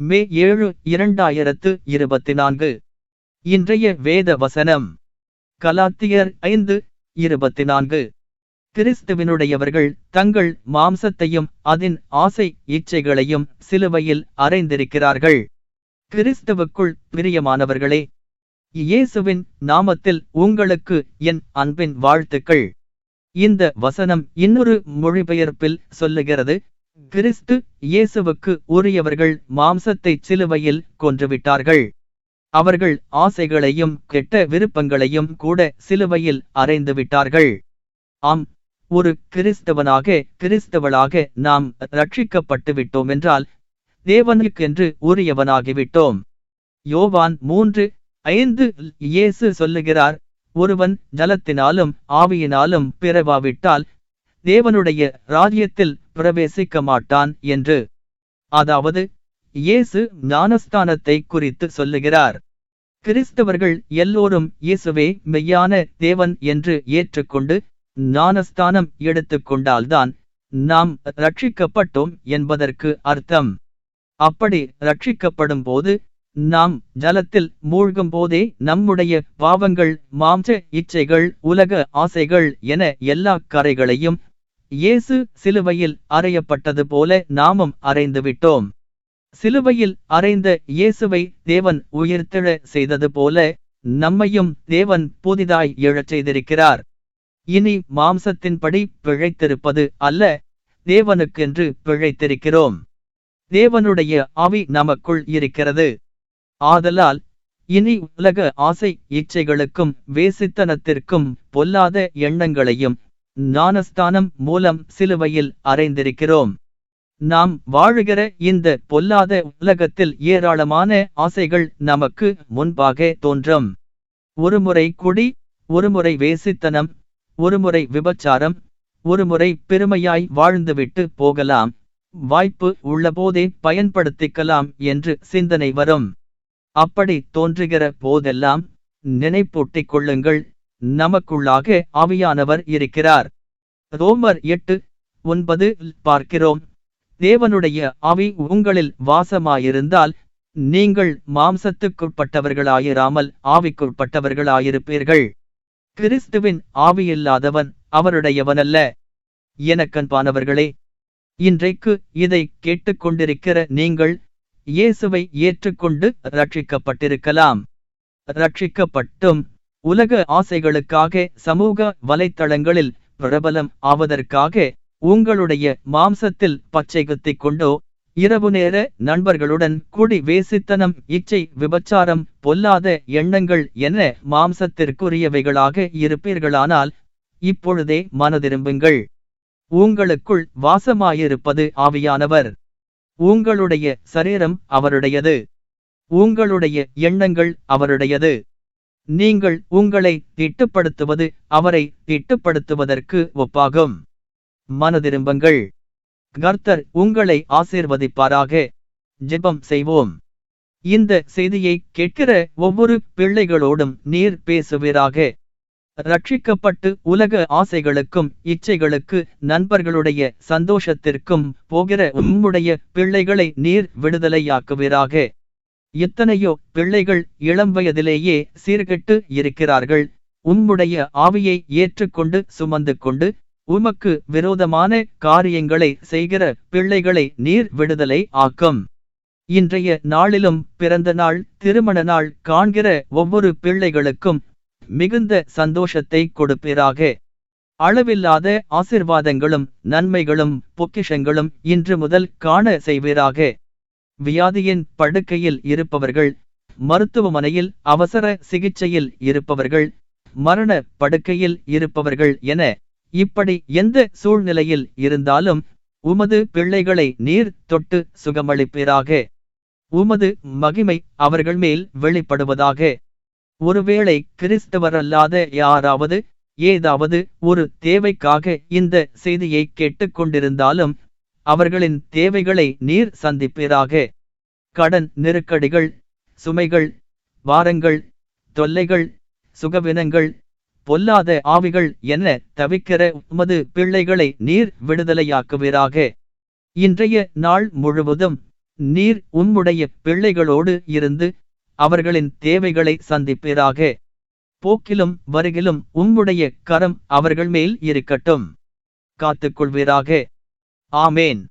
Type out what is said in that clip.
மே ஏழு இரண்டாயிரத்து இருபத்தி நான்கு இன்றைய வேத வசனம். கலாத்தியர் ஐந்து இருபத்தி நான்கு கிறிஸ்துவினுடையவர்கள் தங்கள் மாம்சத்தையும் அதன் ஆசை இச்சைகளையும் சிலுவையில் அறைந்திருக்கிறார்கள். கிறிஸ்துவுக்குள் பிரியமானவர்களே இயேசுவின் நாமத்தில் உங்களுக்கு என் அன்பின் வாழ்த்துக்கள். இந்த வசனம் இன்னொரு மொழிபெயர்ப்பில் சொல்லுகிறது கிறிஸ்து இயேசுவுக்கு உரியவர்கள் மாம்சத்தை சிலுவையில் கொன்றுவிட்டார்கள். அவர்கள் ஆசைகளையும் கெட்ட விருப்பங்களையும் கூட சிலுவையில் அறைந்து விட்டார்கள் ஆம் ஒரு கிறிஸ்தவனாக கிறிஸ்தவளாக நாம் ரட்சிக்கப்பட்டு என்றால் தேவனுக்கென்று உரியவனாகிவிட்டோம். யோவான் மூன்று ஐந்து இயேசு சொல்லுகிறார் ஒருவன் ஜலத்தினாலும் ஆவியினாலும் பிறவாவிட்டால் தேவனுடைய ராஜ்யத்தில் பிரவேசிக்க மாட்டான் என்று. அதாவது இயேசு ஞானஸ்தானத்தை குறித்து சொல்லுகிறார். கிறிஸ்தவர்கள் எல்லோரும் இயேசுவே மெய்யான தேவன் என்று ஏற்றுக்கொண்டு ஞானஸ்தானம் எடுத்துக்கொண்டால்தான் நாம் ரட்சிக்கப்பட்டோம் என்பதற்கு அர்த்தம். அப்படி ரட்சிக்கப்படும் போது நாம் ஜலத்தில் மூழ்கும் போதே நம்முடைய பாவங்கள் மாம்ச இச்சைகள் உலக ஆசைகள் என எல்லா கரைகளையும் இயேசு சிலுவையில் அறையப்பட்டது போல நாமும் அறைந்து விட்டோம். சிலுவையில் அறைந்த இயேசுவை தேவன் உயிர்த்தெழ செய்தது போல நம்மையும் தேவன் புதிதாய் எழச் செய்திருக்கிறார். இனி மாம்சத்தின்படி பிழைத்திருப்பது அல்ல தேவனுக்கென்று பிழைத்திருக்கிறோம். தேவனுடைய ஆவி நமக்குள் இருக்கிறது. ஆதலால் இனி உலக ஆசை இச்சைகளுக்கும் வேசித்தனத்திற்கும் பொல்லாத எண்ணங்களையும் ஞானஸ்தானம் மூலம் சிலுவையில் அறைந்திருக்கிறோம். நாம் வாழுகிற இந்த பொல்லாத உலகத்தில் ஏராளமான ஆசைகள் நமக்கு முன்பாக தோன்றும். ஒருமுறை குடி ஒருமுறை வேசித்தனம் ஒருமுறை விபச்சாரம் ஒருமுறை பெருமையாய் வாழ்ந்துவிட்டு போகலாம். வாய்ப்பு உள்ளபோதே பயன்படுத்திக்கலாம் என்று சிந்தனை வரும். அப்படி தோன்றுகிற போதெல்லாம் நினைப்பூட்டிக் கொள்ளுங்கள். நமக்குள்ளாக ஆவியானவர் இருக்கிறார். ரோமர் எட்டு ஒன்பது பார்க்கிறோம். தேவனுடைய ஆவி உங்களில் வாசமாயிருந்தால் நீங்கள் மாம்சத்துக்குட்பட்டவர்களாயிராமல் ஆவிக்குட்பட்டவர்களாயிருப்பீர்கள். கிறிஸ்துவின் ஆவியில்லாதவன் அவருடையவனல்ல. எனக்கன்பானவர்களே இன்றைக்கு இதை கேட்டுக்கொண்டிருக்கிற நீங்கள் இயேசுவை ஏற்றுக்கொண்டு ரட்சிக்கப்பட்டிருக்கலாம். ரட்சிக்கப்பட்டும். உலக ஆசைகளுக்காக சமூக வலைத்தளங்களில் பிரபலம் ஆவதற்காக உங்களுடைய மாம்சத்தில் பச்சை குத்திக் கொண்டோ இரவு நேர நண்பர்களுடன் கூடி வேசித்தனம் இச்சை விபச்சாரம் பொல்லாத எண்ணங்கள் என மாம்சத்திற்குரியவைகளாக இருப்பீர்களானால் இப்பொழுதே மனதிரும்புங்கள். உங்களுக்குள் வாசமாயிருப்பது ஆவியானவர். உங்களுடைய சரீரம் அவருடையது. உங்களுடைய எண்ணங்கள் அவருடையது. நீங்கள் உங்களை திட்டுப்படுத்துவது அவரை திட்டுப்படுத்துவதற்கு ஒப்பாகும். மனதிரும்புங்கள். கர்த்தர் உங்களை ஆசீர்வதிப்பாராக. ஜெபம் செய்வோம். இந்த செய்தியை கேட்கிற ஒவ்வொரு பிள்ளைகளோடும் நீர் பேசுவீராக. ரட்சிக்கப்பட்டு உலக ஆசைகளுக்கும் இச்சைகளுக்கு நண்பர்களுடைய சந்தோஷத்திற்கும் போகிற உம்முடைய பிள்ளைகளை நீர் விடுதலையாக்குவீராக. எத்தனையோ பிள்ளைகள் இளம் வயதிலேயே சீர்கெட்டு இருக்கிறார்கள். உம்முடைய ஆவியை ஏற்றுக்கொண்டு சுமந்து கொண்டு உமக்கு விரோதமான காரியங்களை செய்கிற பிள்ளைகளை நீர் விடுதலை ஆக்கும். இன்றைய நாளிலும் பிறந்த நாள் திருமண நாள் காண்கிற ஒவ்வொரு பிள்ளைகளுக்கும் மிகுந்த சந்தோஷத்தை கொடுப்பீராக. அளவில்லாத ஆசிர்வாதங்களும் நன்மைகளும் பொக்கிஷங்களும் இன்று முதல் காண செய்வீராக. வியாதியின் படுக்கையில் இருப்பவர்கள் மருத்துவமனையில் அவசர சிகிச்சையில் இருப்பவர்கள் மரண படுக்கையில் இருப்பவர்கள் என இப்படி எந்த சூழ்நிலையில் இருந்தாலும் உமது பிள்ளைகளை நீர் தொட்டு சுகமளிப்பீராக. உமது மகிமை அவர்கள் மேல் வெளிப்படுவதாக. ஒருவேளை கிறிஸ்தவரல்லாத யாராவது ஏதாவது ஒரு தேவைக்காக இந்த செய்தியை கேட்டுக்கொண்டிருந்தாலும் அவர்களின் தேவைகளை நீர் சந்திப்பீராக. கடன் நெருக்கடிகள் சுமைகள் வாரங்கள் தொல்லைகள் சுகவினங்கள் பொல்லாத ஆவிகள் என தவிக்கிற உமது பிள்ளைகளை நீர் விடுதலையாக்குவீராக. இன்றைய நாள் முழுவதும் நீர் உம்முடைய பிள்ளைகளோடு இருந்து அவர்களின் தேவைகளை சந்திப்பீராக. போக்கிலும் வருகிலும் உம்முடைய கரம் அவர்கள் மேல் இருக்கட்டும். காத்துக்கொள்வீராக. ஆமேன்